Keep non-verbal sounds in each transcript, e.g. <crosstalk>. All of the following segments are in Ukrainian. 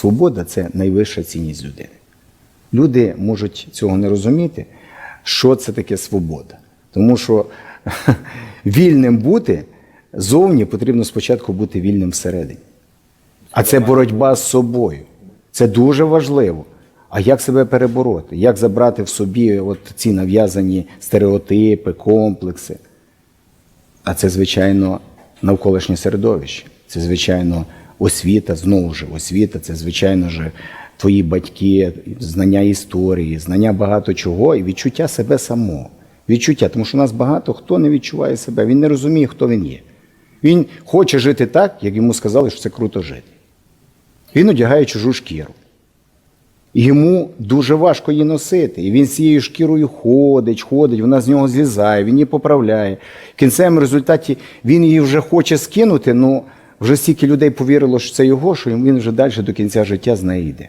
свобода це найвища цінність людини. Люди можуть цього не розуміти, що це таке свобода. Тому що <laughs> вільним бути зовні потрібно спочатку бути вільним всередині. А це боротьба з собою. Це дуже важливо. А як себе перебороти? Як забрати в собі от ці нав'язані стереотипи, комплекси? А це, звичайно, навколишнє середовище. Це, звичайно, освіта, знову ж освіта, це, звичайно ж, твої батьки, знання історії, знання багато чого і відчуття себе самого. Відчуття, тому що у нас багато хто не відчуває себе, він не розуміє, хто він є. Він хоче жити так, як йому сказали, що це круто жити. Він одягає чужу шкіру. Йому дуже важко її носити. І він з цією шкірою ходить, ходить, вона з нього злізає, він її поправляє. В кінцевому результаті він її вже хоче скинути, але вже стільки людей повірило, що це його, що він вже далі до кінця життя з нею йде.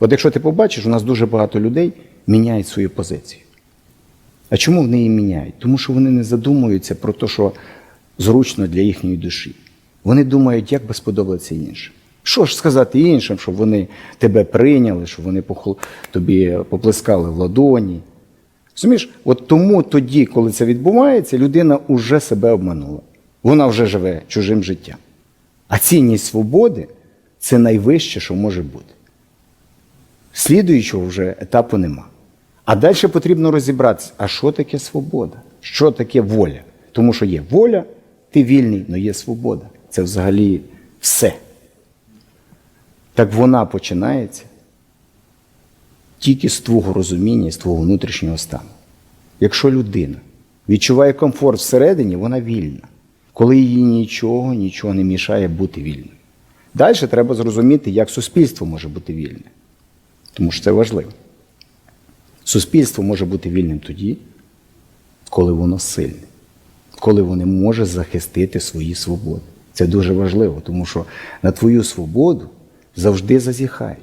От якщо ти побачиш, у нас дуже багато людей міняють свою позицію. А чому вони її міняють? Тому що вони не задумуються про те, що зручно для їхньої душі. Вони думають, як би сподобатися іншим. Що ж сказати іншим, щоб вони тебе прийняли, щоб вони тобі поплескали в ладоні. Розумієш, от тому тоді, коли це відбувається, людина вже себе обманула. Вона вже живе чужим життям. А цінність свободи це найвище, що може бути. Слідуючого вже етапу нема. А далі потрібно розібратися, а що таке свобода? Що таке воля? Тому що є воля, ти вільний, але є свобода. Це взагалі все. Так вона починається тільки з твого розуміння, з твого внутрішнього стану. Якщо людина відчуває комфорт всередині, вона вільна. Коли їй нічого, нічого не мішає бути вільною. Далі треба зрозуміти, як суспільство може бути вільне. Тому що це важливо. Суспільство може бути вільним тоді, коли воно сильне, коли воно може захистити свої свободи. Це дуже важливо, тому що на твою свободу завжди зазіхають.